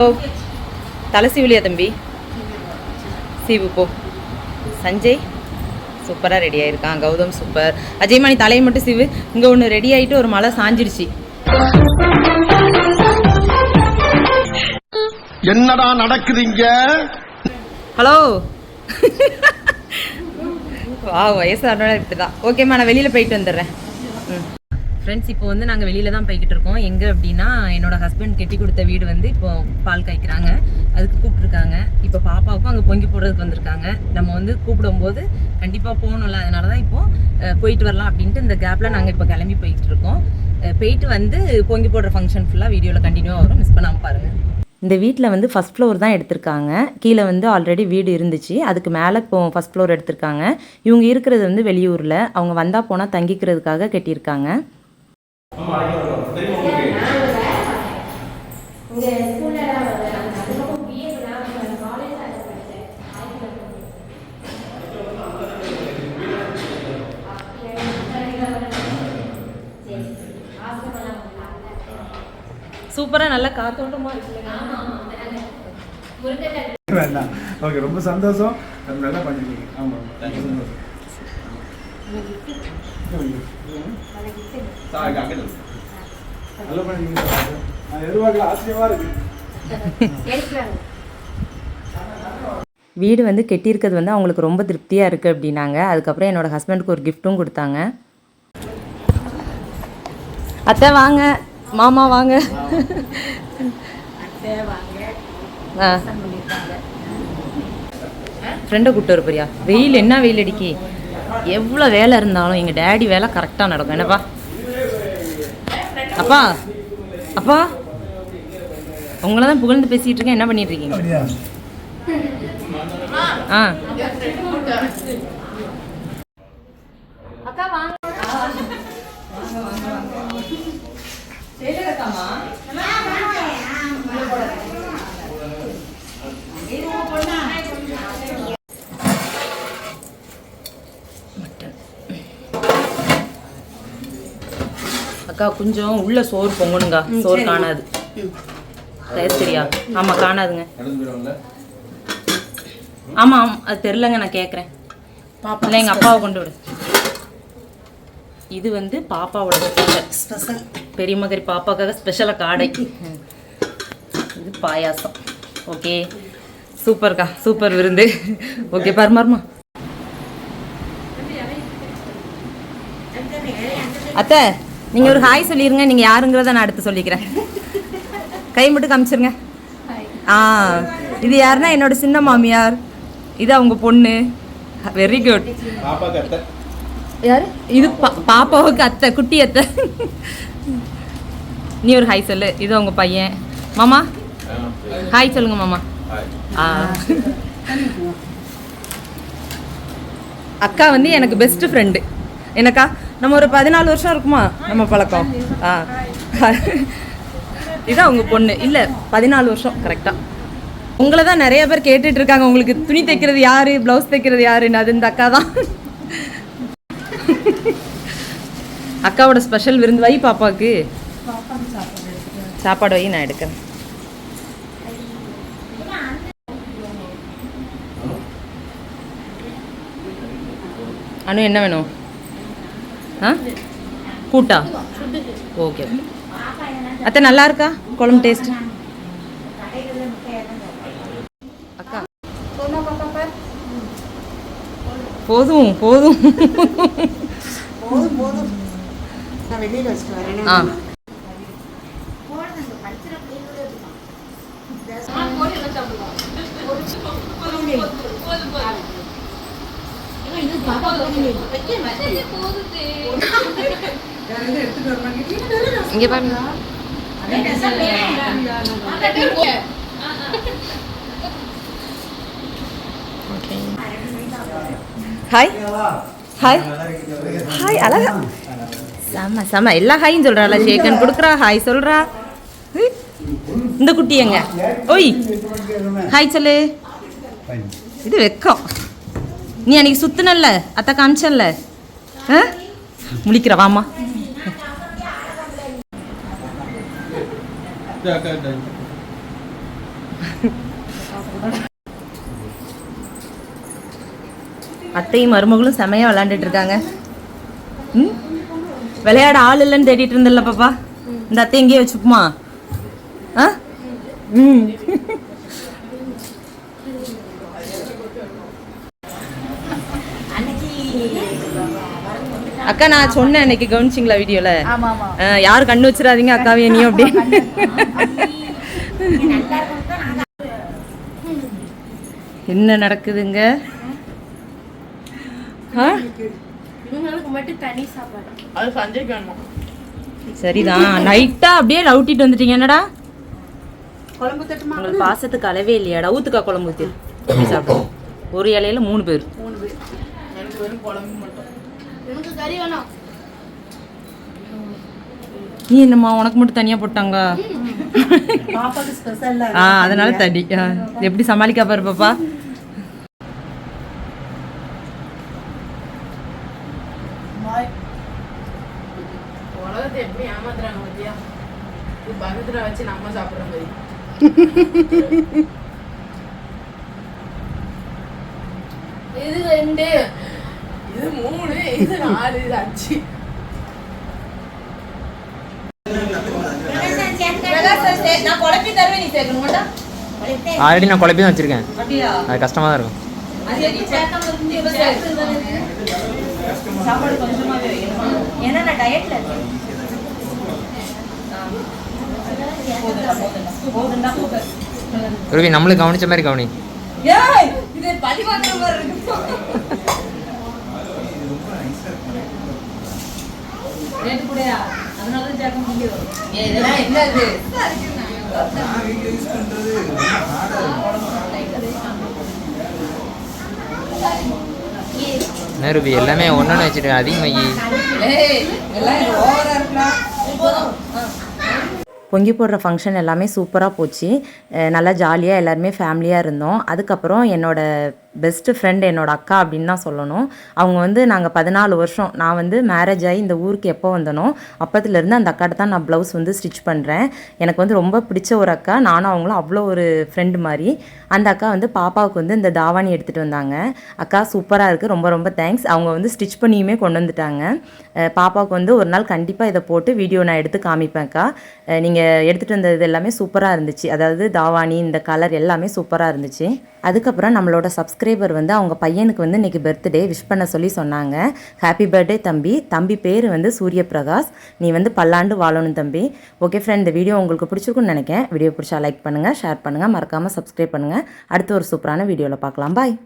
தலை சீவலியா தம்பி? சீவு போ. சஞ்சய் சூப்பராக ரெடி ஆயிருக்கான். கௌதம் சூப்பர். அஜய்மணி தலையை மட்டும் சீவு. இங்கே ஒன்று ரெடி ஆயிட்டு ஒரு மழை சாஞ்சிடுச்சு என்னடா நடக்குதுங்க ஹலோ. வா வயசானோட இப்படி தான் ஓகேம்மா நான் வெளியில் போயிட்டு வந்துடுறேன். ஃப்ரெண்ட்ஸ் இப்போ வந்து நாங்கள் வெளியில தான் போய்கிட்டு இருக்கோம். எங்கே அப்படின்னா என்னோட ஹஸ்பண்ட் கட்டி கொடுத்த வீடு வந்து இப்போ பால் காய்க்கிறாங்க. அதுக்கு கூப்பிட்ருக்காங்க இப்போ பாப்பாவுக்கும் அங்கே பொங்கி போடுறதுக்கு வந்திருக்காங்க. நம்ம வந்து கூப்பிடும்போது கண்டிப்பாக போகணும்ல. அதனால தான் இப்போ போயிட்டு வரலாம் அப்படின்ட்டு இந்த கேப்பில் நாங்கள் இப்போ கிளம்பி போய்கிட்டு இருக்கோம். போயிட்டு வந்து பொங்கி போடுற ஃபங்க்ஷன் ஃபுல்லாக வீடியோவில் கண்டினியூவாக வரும் மிஸ் பண்ணாமல் பாருங்கள் இந்த வீட்டில் வந்து ஃபஸ்ட் ஃப்ளோர் தான் எடுத்திருக்காங்க. கீழே வந்து ஆல்ரெடி வீடு இருந்துச்சு. அதுக்கு மேலே இப்போ ஃபஸ்ட் ஃப்ளோர் எடுத்திருக்காங்க. இவங்க இருக்கிறது வந்து வெளியூரில். அவங்க வந்தால் போனால் தங்கிக்கிறதுக்காக கட்டியிருக்காங்க. சூப்பராக நல்லா காத்தோட்டமாக இருக்குல்ல வேண்டாம். ஓகே ரொம்ப சந்தோஷம். நல்லா பண்ணிருக்கீங்க. ஆமாம் சந்தோஷம் நல்லா பண்ணிருக்கீங்க நான் எதிர்பார்க்கல ஆச்சரியமா இருக்கு வீடு வந்து கெட்டியிருக்கிறது வந்து அவங்களுக்கு ரொம்ப திருப்தியாக இருக்குது அப்படின்னாங்க. அதுக்கப்புறம் என்னோட ஹஸ்பண்டுக்கு ஒரு கிஃப்ட்டும் கொடுத்தாங்க. அத்தை வாங்க. மாமா வாங்க. ஃப்ரெண்டை கூப்பிட்டு வர போறியா? வெயில் என்ன வெயில் அடிக்கி? எவ்வளோ வேலை இருந்தாலும் எங்கள் டேடி வேலை கரெக்டாக நடக்கும். என்னப்பா? அப்பா அப்பா உங்களை தான் புகழ்ந்து பேசிகிட்டு இருக்கேன். என்ன பண்ணிட்டு இருக்கீங்க? ஆ. அக்கா கொஞ்சம் உள்ள சோறு பொங்கணுங்க. சோறு காணாது. தயவு சரியா ஆமா காணாதுங்க. ஆமா ஆமா அது தெரிலங்க நான் கேட்குறேன் இல்லை எங்கள் அப்பாவை கொண்டு விடு. இது வந்து பாப்பாவோட ஸ்பெஷல் பெரிய மகரி பாப்பாக்காக ஸ்பெஷலாக காடை. இது பாயாசம். ஓகே சூப்பர்க்கா சூப்பர் விருந்து. ஓகே பரமாருமா அத்தை. நீங்க ஒரு ஹாய் சொல்லிருங்க நீங்க யாருங்கிறத நான் அடுத்து சொல்லிக்கிறேன். கை மட்டும் காமிச்சிருங்க. ஆ இது யாருன்னா என்னோட சின்ன மாமியார். இது அவங்க பொண்ணு. வெரி குட் யாரு? இது பாப்பாவுக்கு அத்தை குட்டி அத்தை. நீ ஒரு ஹாய் சொல்லு. இது உங்க பையன். மாமா? ஹாய் சொல்லுங்க மாமா. ஆ. அக்கா வந்து எனக்கு பெஸ்ட் ஃப்ரெண்டு எனக்கா நம்ம ஒரு பதினாலு வருஷம் இருக்குமா? நம்ம பழக்கம். ஆ. இதான் உங்க பொண்ணு. இல்ல பதினாலு வருஷம் கரெக்டா உங்களை தான் நிறைய பேர் கேட்டுட்டு இருக்காங்க. உங்களுக்கு துணி தைக்கிறது யாரு? பிளவுஸ் தைக்கிறது யாருன்னு? அது இந்த அக்கா தான். அக்காவோட ஸ்பெஷல் விருந்து வை பாப்பாவுக்கு. சாப்பாடு வை நான் எடுக்கிறேன். அனு என்ன வேணும்? கூட்டா? ஓகே. அத்தை நல்லா இருக்கா குழம்பு டேஸ்ட் அக்கா. போதும் போதும். போதும் போதும். நான் வெளியில் வச்சுட்டு வரேன். ஆ. இங்க பாருங்க. ஹாய் ஹாய் ஹாய் அழகா. செம செம. எல்லா ஹாயும் சொல்றாள் ஷேக்கன் கொடுக்குறா ஹாய் சொல்றா. ஹுய். இந்த குட்டி எங்க? ஓய். ஹாய் சொல்லு. இது வெக்கம். நீ அன்னைக்கு சுத்துனல்ல? அத்தை காமிச்சல்ல? ஆ? முழிக்கிற வாமா அத்தையும் மருமகளும் செமையா விளையாண்டுட்டு இருக்காங்க. ம்? விளையாட ஆள் இல்லைன்னு தேடிட்டு இருந்தல பாப்பா? இந்த அத்தை எங்கேயே வச்சுக்குமா? ஆ? ம். அக்கா நான் சொன்னேன் அன்னைக்கு கவனிச்சிங்களா வீடியோல யாரும் கண்ணு வச்சிடாதீங்க அக்காவையும் நீ அப்படின்னு. என்ன நடக்குதுங்க? சரிதான். நைட்டா அப்படியே லவுட்டிட்டு வந்துட்டீங்க. என்னடா? உங்களுக்கு பாசத்துக்கு அளவே இல்லையாடா. ஊத்துக்கா குழம்பு ஊத்தி. சாப்பிடுவோம் ஒரு இலையில மூணு பேர். எனக்கு வெறும் குழம்பு மட்டும். எனக்கு கறி வேணாம். நீ என்னம்மா உனக்கு மட்டும் தனியா போட்டாங்க? ஆ அதனால தடி. எப்படி சமாளிக்கா பாரு பாப்பா? உலகத்தை எப்படி ஏமாத்துறாங்க பத்தியா? இது பக்கத்துல வச்சு நம்ம சாப்பிடுற மாதிரி. இது ரெண்டு. இது மூணு இது நாலு இது அஞ்சு. ஆல்ரெடி நான் குழப்பி தான் வச்சிருக்கேன். அது கஷ்டமாக தான் இருக்கும். ரூபி நம்மளுக்கு கவனிச்ச மாதிரி கவனி. ஏய் இது மாதிரி இருக்கு. நருபி எல்லாமே ஒன்று வச்சுட்டு அதிகமாகி பொங்கி போடுற ஃபங்க்ஷன் எல்லாமே சூப்பராக போச்சு. நல்லா ஜாலியாக எல்லாருமே ஃபேமிலியாக இருந்தோம். அதுக்கப்புறம் என்னோடய பெஸ்ட்டு ஃப்ரெண்ட் என்னோடய அக்கா அப்படின்னு தான் சொல்லணும். அவங்க வந்து நாங்கள் பதினாலு வருஷம் நான் வந்து மேரேஜ் ஆகி இந்த ஊருக்கு எப்போ வந்தனோ அப்பத்துலேருந்து அந்த அக்காட்ட தான் நான் ப்ளவுஸ் வந்து ஸ்டிச் பண்ணுறேன் எனக்கு வந்து ரொம்ப பிடிச்ச ஒரு அக்கா. நானும் அவங்களும் அவ்வளோ ஒரு ஃப்ரெண்டு மாதிரி. அந்த அக்கா வந்து பாப்பாவுக்கு வந்து இந்த தாவாணி எடுத்துகிட்டு வந்தாங்க. அக்கா சூப்பராக இருக்குது ரொம்ப ரொம்ப தேங்க்ஸ் அவங்க வந்து ஸ்டிச் பண்ணியுமே கொண்டு வந்துட்டாங்க. பாப்பாவுக்கு வந்து ஒரு நாள் கண்டிப்பாக இதை போட்டு வீடியோ நான் எடுத்து காமிப்பேன் அக்கா. நீங்கள் எடுத்துகிட்டு வந்தது எல்லாமே சூப்பராக இருந்துச்சு. அதாவது தாவாணி இந்த கலர் எல்லாமே சூப்பராக இருந்துச்சு. அதுக்கப்புறம் நம்மளோட சப்ஸ்கிரைபர் வந்து அவங்க பையனுக்கு வந்து இன்னைக்கு பர்த்டே விஷ் பண்ண சொல்லி சொன்னாங்க. ஹாப்பி பர்த்டே தம்பி. தம்பி பேர் வந்து சூரிய பிரகாஷ் நீ வந்து பல்லாண்டு வாழணும் தம்பி. ஓகே ஃப்ரெண்ட் இந்த வீடியோ உங்களுக்கு பிடிச்சிருக்குன்னு நினைக்கிறேன். வீடியோ பிடிச்சா லைக் பண்ணுங்கள் ஷேர் பண்ணுங்கள் மறக்காமல் சப்ஸ்கிரைப் பண்ணுங்கள் அடுத்த ஒரு சூப்பரான வீடியோவில் பார்க்கலாம். பாய்